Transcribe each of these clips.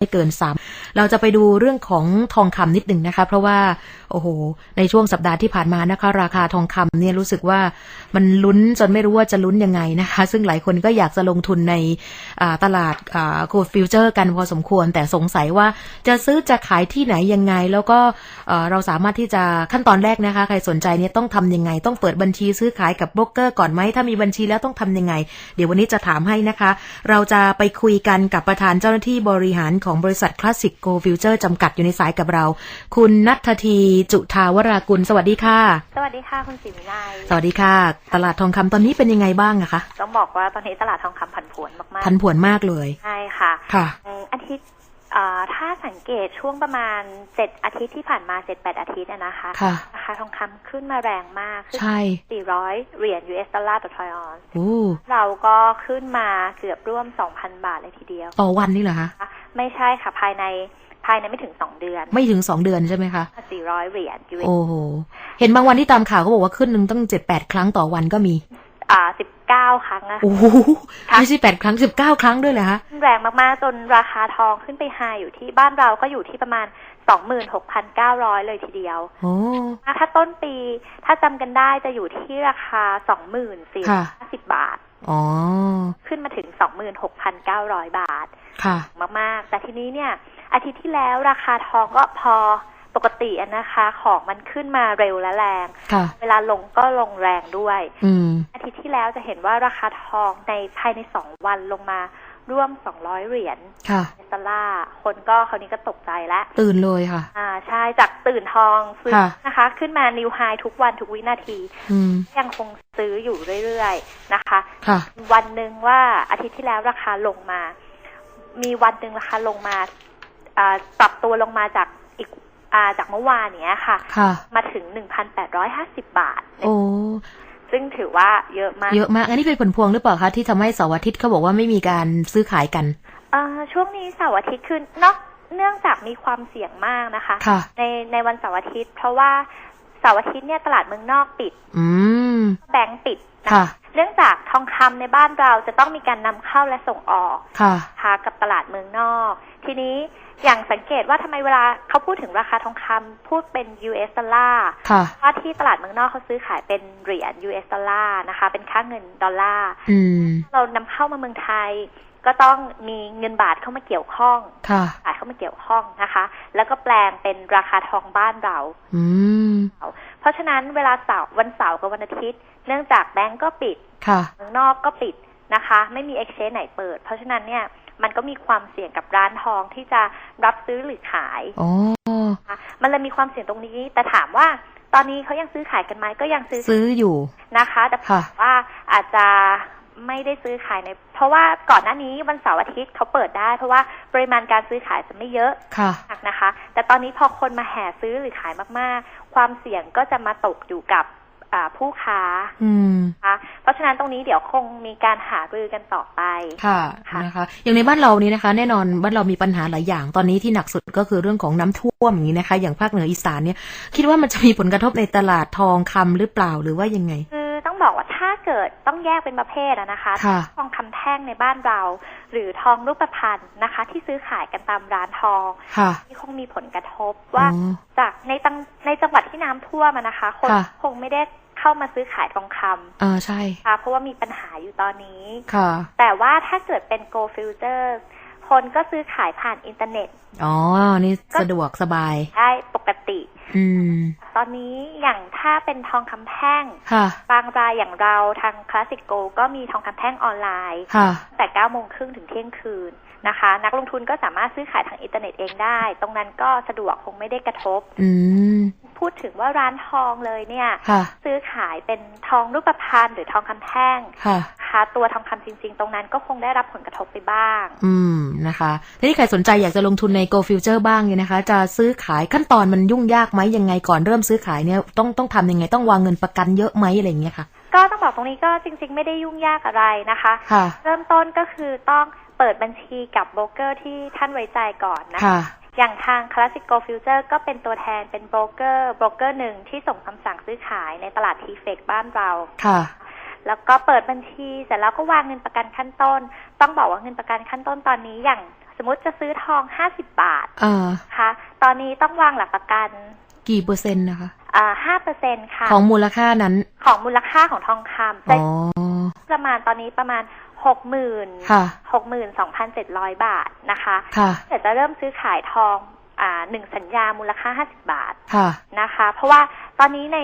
ไม่เกินสามเราจะไปดูเรื่องของทองคำนิดหนึ่งนะคะ เพราะว่าโอ้โห ในช่วงสัปดาห์ที่ผ่านมานะคะ ราคาทองคำเนี่ยรู้สึกว่ามันลุ้นจนไม่รู้ว่าจะลุ้นยังไงนะคะ ซึ่งหลายคนก็อยากจะลงทุนในตลาดโคลฟิวเจอร์กันพอสมควร แต่สงสัยว่าจะซื้อจะขายที่ไหนยังไง แล้วก็เราสามารถที่จะขั้นตอนแรกนะคะ ใครสนใจเนี่ยต้องทำยังไง ต้องเปิดบัญชีซื้อขายกับโบรกเกอร์ก่อนไหมถ้ามีบัญชีแล้วต้องทำยังไง เดี๋ยววันนี้จะถามให้นะคะ เราจะไปคุยกันกับประธานเจ้าหน้าที่บริหารของบริษัทคลาสสิกโกลฟิวเจอร์จำกัดอยู่ในสายกับเรา คุณนัททีจุทาวรากุล สวัสดีค่ะ สวัสดีค่ะคุณสิวิไลสวัสดีค่ะ ตลาดทองคำตอนนี้เป็นยังไงบ้างอะคะต้องบอกว่าตอนนี้ตลาดทองคำผันผวนมากพันผวนมากเลยๆใช่ค่ะค่ะอืมอาทิตย์อ่าถ้าสังเกตช่วงประมาณเจ็ดอาทิตย์ที่ผ่านมาเจ็ดแปดอาทิตย์อะนะคะค่ะราคาทองคำขึ้นมาแรงมากขึ้นใช่400เหรียญ US ดอลลาร์ต่อทรอยออนซ์โอ้เราก็ขึ้นมาเกือบร่วม2,000บาทเลยทีเดียว ต่อวันนี่เหรอคะ ไม่ใช่ค่ะภายในภายในไม่ถึง2เดือน ไม่ถึงสองเดือนใช่ไหมคะ400เหรียญ US โอ้โห เห็นบางวันที่ตามข่าวเขาบอกว่าขึ้นหนึ่งตั้งเจ็ดแปดครั้งต่อวันก็มี อ่า19ครั้งอะโอ้โหไม่ใช่แปดครั้งสิบเก้าครั้งด้วยเหรอคะแรงมาก ๆ จนราคาทองขึ้นไปไฮอยู่ที่บ้านเราก็อยู่ที่ประมาณ26,900เลยทีเดียวโอ้ถ้าต้นปีถ้าจำกันได้จะอยู่ที่ราคาค่ะ24,50บาท อ๋อ ขึ้นมาถึง26,900บาทค่ะ มากๆ แต่ทีนี้เนี่ยอาทิตย์ที่แล้วราคาทองก็พอปกติอะนะคะ ของมันขึ้นมาเร็วและแรงค่ะเวลาลงก็ลงแรงด้วยอืมอาทิตย์ที่แล้วจะเห็นว่าราคาทองในภายในสองวันลงมาร่วม 200 เหรียญค่ะดอลลาร์คนก็คราวนี้ก็ตกใจแล้ว ตื่นเลยค่ะ อ่า ใช่ จากตื่นทองซื้อค่ะนะคะ ขึ้นมานิวไฮทุกวันทุกวินาทีอืมยังคงซื้ออยู่เรื่อยๆ นะคะค่ะวันหนึ่งว่าอาทิตย์ที่แล้วราคาลงมา มีวันหนึ่งราคาลงมาอ่าปรับตัวลงมาจากอีกอ่าจากเมื่อวานเนี้ยค่ะค่ะมาถึง1,850บาท โอ้ซึ่งถือว่าเยอะมาก เยอะมาก อันนี้เป็นผลพวงหรือเปล่าคะที่ทำให้เสาร์อาทิตย์เขาบอกว่าไม่มีการซื้อขายกันอ่าช่วงนี้เสาร์อาทิตย์คือนอกเนื่องจากมีความเสี่ยงมากนะคะค่ะในในวันเสาร์อาทิตย์ เพราะว่าเสาร์อาทิตย์เนี่ยตลาดเมืองนอกปิด อืมแบงก์ปิดนะค่ะเนื่องจากทองคำในบ้านเราจะต้องมีการนำเข้าและส่งออกค่ะค่ะกับตลาดเมืองนอก ทีนี้อย่างสังเกตว่าทำไมเวลาเขาพูดถึงราคาทองคำพูดเป็น US ดอลลาร์ค่ะว่าที่ตลาดเมืองนอกเขาซื้อขายเป็นเหรียญ US ดอลลาร์นะคะ เป็นค่าเงินดอลลาร์อืมเรานำเข้ามาเมืองไทย ก็ต้องมีเงินบาทเข้ามาเกี่ยวข้องค่ะบาทเข้ามาเกี่ยวข้องนะคะ แล้วก็แปลงเป็นราคาทองบ้านเราอืม เพราะฉะนั้นเวลาเสาร์วันเสาร์กับวันอาทิตย์ เนื่องจากแบงก์ก็ปิดค่ะเมืองนอกก็ปิดนะคะ ไม่มี exchange ไหนเปิด เพราะฉะนั้นเนี่ยมันก็มีความเสี่ยงกับร้านทองที่จะรับซื้อหรือขายอ๋อนะคะมันเลยมีความเสี่ยงตรงนี้ แต่ถามว่าตอนนี้เขายังซื้อขายกันไหมก็ยังซื้อซื้ออยู่นะคะ แต่ค่ะว่าอาจจะไม่ได้ซื้อขายใน เพราะว่าก่อนหน้านี้วันเสาร์อาทิตย์เขาเปิดได้ เพราะว่าปริมาณการซื้อขายจะไม่เยอะค่ะมากนะคะ แต่ตอนนี้พอคนมาแห่ซื้อหรือขายมากๆ ความเสี่ยงก็จะมาตกอยู่กับอ่าผู้ค้าอืมนะคะเพราะฉะนั้นตรงนี้เดี๋ยวคงมีการหารือกันต่อไปค่ะค่ะนะคะอย่างในบ้านเรานี้นะคะ แน่นอนบ้านเรามีปัญหาหลายอย่างตอนนี้ที่หนักสุดก็คือเรื่องของน้ำท่วมอย่างนี้นะคะ อย่างภาคเหนืออีสานเนี่ยคิดว่ามันจะมีผลกระทบในตลาดทองคำหรือเปล่าหรือว่ายังไงคือ ต้องบอกว่าถ้าเกิดต้องแยกเป็นประเภทอะนะคะค่ะทองคำแท่งในบ้านเรา หรือทองรูปพรรณนะคะ ที่ซื้อขายกันตามร้านทองค่ะที่คงมีผลกระทบว่าอ๋อจากในตังในจังหวัดที่น้ำท่วมอะนะคะ คนค่ะคงไม่ได้เข้ามาซื้อขายทองคอ่าใช่ำนะคะเพราะว่ามีปัญหาอยู่ตอนนี้ค่ะ แต่ว่าถ้าเกิดเป็น Go Future คนก็ซื้อขายผ่านอินเทอร์เน็ต อ๋อ นี่สะดวกสบายได้ปกติ อืม ตอนนี้อย่างถ้าเป็นทองคำแท่งค่ะบางรายอย่างเราทางคลาสสิกโกก็มีทองคำแท่งออนไลน์ค่ะแต่9โมงครึ่งถึงเที่ยงคืนนะคะ นักลงทุนก็สามารถซื้อขายทางอินเทอร์เน็ตเองได้ ตรงนั้นก็สะดวกคงไม่ได้กระทบ อืมพูดถึงว่าร้านทองเลยเนี่ยค่ะซื้อขายเป็นทองรูปพรรณหรือทองคำแท่งค่ะ นะคะ ตัวทองคำจริง ๆ ตรงนั้นก็คงได้รับผลกระทบไปบ้าง อืมนะคะทีนี้ใครสนใจอยากจะลงทุนใน Go Future บ้างเนี่ยนะคะ จะซื้อขายขั้นตอนมันยุ่งยากไหมยังไงก่อนเริ่มซื้อขายเนี่ยต้องต้องทำยังไงต้องวางเงินประกันเยอะไหมอะไรอย่างเงี้ยค่ะ ก็ต้องบอกตรงนี้ก็จริง ๆ ไม่ได้ยุ่งยากอะไรนะคะค่ะเริ่มต้นก็คือต้องเปิดบัญชีกับโบรกเกอร์ที่ท่านไว้ใจก่อนนะคะค่ะอย่างทาง Classic Go Future ก็เป็นตัวแทนเป็นโบรกเกอร์โบรกเกอร์หนึ่งที่ส่งคำสั่งซื้อขายในตลาดทีเฟกบ้านเราค่ะ แล้วก็เปิดบัญชีเสร็จแล้วก็วางเงินประกันขั้นต้น ต้องบอกว่าเงินประกันขั้นต้นตอนนี้อย่างสมมติจะซื้อทองห้าสิบบาทเออนะคะตอนนี้ต้องวางหลักประกัน กี่เปอร์เซ็นต์นะคะห้าเปอร์เซ็นค่ะ ของมูลค่านั้น ของมูลค่าของทองคำจะอ๋อประมาณตอนนี้ประมาณหกหมื่นค่ะหกหมื่นสองพันเจ็ดร้อยบาทนะคะค่ะเดี๋ยวจะเริ่มซื้อขายทองอ่าหนึ่งสัญญามูลค่าห้าสิบบาทค่ะนะคะ เพราะว่าตอนนี้ใน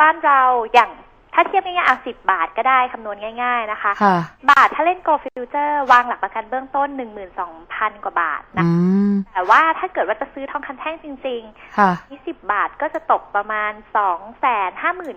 บ้านเราอย่าง ถ้าเทียบง่ายๆเอาสิบบาทก็ได้คำนวณง่าย ๆนะคะค่ะบาทถ้าเล่น Go Future วางหลักประกันเบื้องต้นหนึ่งหมื่นสองพันกว่าบาทนะอืมแต่ว่าถ้าเกิดว่าจะซื้อทองคำแท่งจริงค่ะๆยี่สิบบาทก็จะตกประมาณสองแสนห้าหมื่น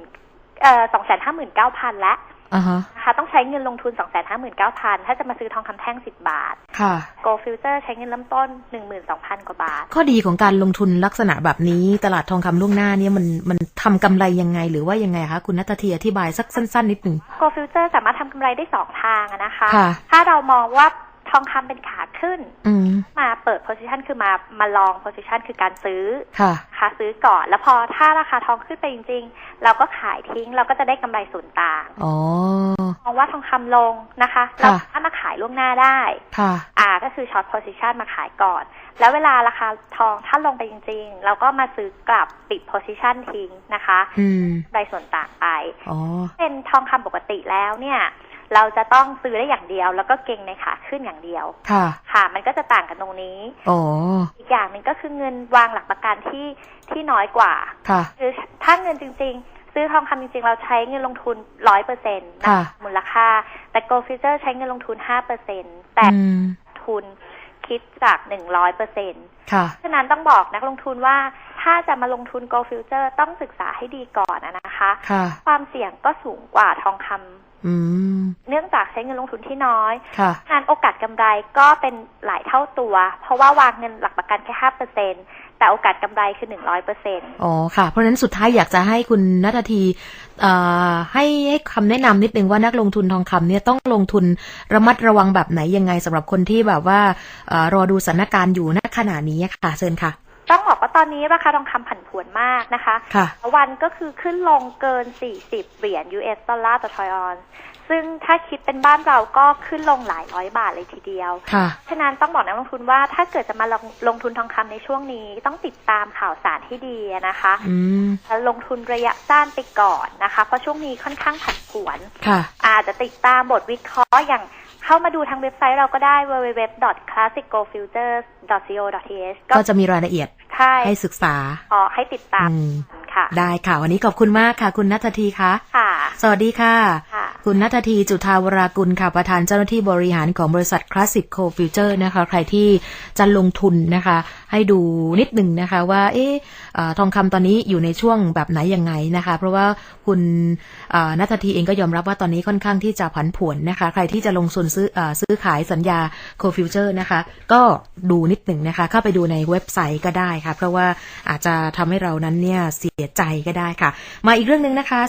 เอ่อสองแสนห้าหมื่นเก้าพันละอ่าฮะ นะคะต้องใช้เงินลงทุนสองแสนห้าหมื่นเก้าพันถ้าจะมาซื้อทองคำแท่งสิบบาท ค่ะ Go Future ใช้เงินเริ่มต้นหนึ่งหมื่นสองพันกว่าบาท ข้อดีของการลงทุนลักษณะแบบนี้ ตลาดทองคำล่วงหน้าเนี่ยมันมันทำกำไรยังไงหรือว่ายังไงคะ คุณนัททีอธิบายสักสั้น ๆ นิดหนึ่ง Go Future สามารถทำกำไรได้สองทางอะนะคะค่ะถ้าเรามองว่า ทองคำเป็นขาขึ้นอืมมาเปิด position คือมามาลอง position คือการซื้อค่ะนะคะซื้อก่อน แล้วพอถ้าราคาทองขึ้นไปจริง ๆ เราก็ขายทิ้งเราก็จะได้กำไรส่วนต่างอ๋อมองว่าทองคำลงนะคะเราค่ะถ้ามารถมาขายล่วงหน้าได้ค่ะอ่าก็คือ short position มาขายก่อน แล้วเวลาราคาทองถ้าลงไปจริง ๆ เราก็มาซื้อกลับปิด position ทิ้งนะคะอืมกำไรส่วนต่างไปอ๋อเป็นทองคำปกติแล้วเนี่ย เราจะต้องซื้อได้อย่างเดียว แล้วก็เก็งในขาขึ้นอย่างเดียว ค่ะ ค่ะ มันก็จะต่างกันตรงนี้อ๋ออีกอย่างหนึ่งก็คือเงินวางหลักประกันที่ที่น้อยกว่า ค่ะคือถ้าเงินจริง ๆ ซื้อทองคำจริง ๆ เราใช้เงินลงทุนร้อยเปอร์เซ็นต์ค่ะมูลค่า แต่ Gold Future ใช้เงินลงทุนห้าเปอร์เซ็นแต่อืมทุนคิดจากหนึ่งร้อยเปอร์เซ็นต์ค่ะฉะนั้นต้องบอกนักลงทุนว่าถ้าจะมาลงทุน Gold Future ต้องศึกษาให้ดีก่อนอะนะคะค่ะความเสี่ยงก็สูงกว่าทองคำอืม เนื่องจากใช้เงินลงทุนที่น้อยค่ะงานโอกาสกำไรก็เป็นหลายเท่าตัว เพราะว่าวางเงินหลักประกันแค่ห้าเปอร์เซ็นแต่โอกาสกำไรคือหนึ่งร้อยเปอร์เซ็นอ๋อค่ะ เพราะฉะนั้นสุดท้ายอยากจะให้คุณนัททีเอ่อให้ให้คำแนะนำนิดนึงว่านักลงทุนทองคำเนี่ยต้องลงทุนระมัดระวังแบบไหนยังไงสำหรับคนที่แบบว่าเอ่อรอดูสถานการณ์อยู่ณขณะนี้ค่ะเชิญค่ะต้ องบอกว่าตอนนี้ราคาทองคำผันผวนมากนะคะค่ะวันก็คือขึ้นลงเกิน 40 เหรียญ US ดอลลาร์ต่อทรอยออนซ์ซึ่งถ้าคิดเป็นบ้านเราก็ขึ้นลงหลายร้อยบาทเลยทีเดียวค่ะฉะนั้นต้องบอกนักลงทุนว่าถ้าเกิดจะมาลงลงทุนทองคำในช่วงนี้ต้องติดตามข่าวสารให้ดีนะคะอืมแล้วลงทุนระยะสั้นไปก่อนนะคะ เพราะช่วงนี้ค่อนข้างผันผวนค่ะอาจจะติดตามบทวิเคราะห์อย่างเข้ามาดูทางเว็บไซต์เราก็ได้ www.classicgofutures.co.th ก็ก็จะมีรายละเอียดใช่ให้ศึกษาขอให้ติดตามอืมค่ะ ได้ค่ะ วันนี้ขอบคุณมากค่ะ คุณนัททีคะค่ะ สวัสดีค่ะ คุณนัททีจุธาวรากุลค่ะประธานเจ้าหน้าที่บริหารของบริษัทคลาสสิกโคฟิวเจอร์นะคะ ใครที่จะลงทุนนะคะ ให้ดูนิดหนึ่งนะคะว่าเอ๊ะเอ่อทองคำตอนนี้อยู่ในช่วงแบบไหนยังไงนะคะ เพราะว่าคุณนัททีเองก็ยอมรับว่าตอนนี้ค่อนข้างที่จะผันผวนนะคะ ใครที่จะลงทุนซื้ออซื้อขายสัญญาโคฟิวเจอร์นะคะ ก็ดูนิดหนึ่งนะคะ เข้าไปดูในเว็บไซต์ก็ได้ค่ะ เพราะว่าอาจจะทำให้เรานั้นเนี่ยเสียใจก็ได้ค่ะ มาอีกเรื่องหนึ่งนะคะ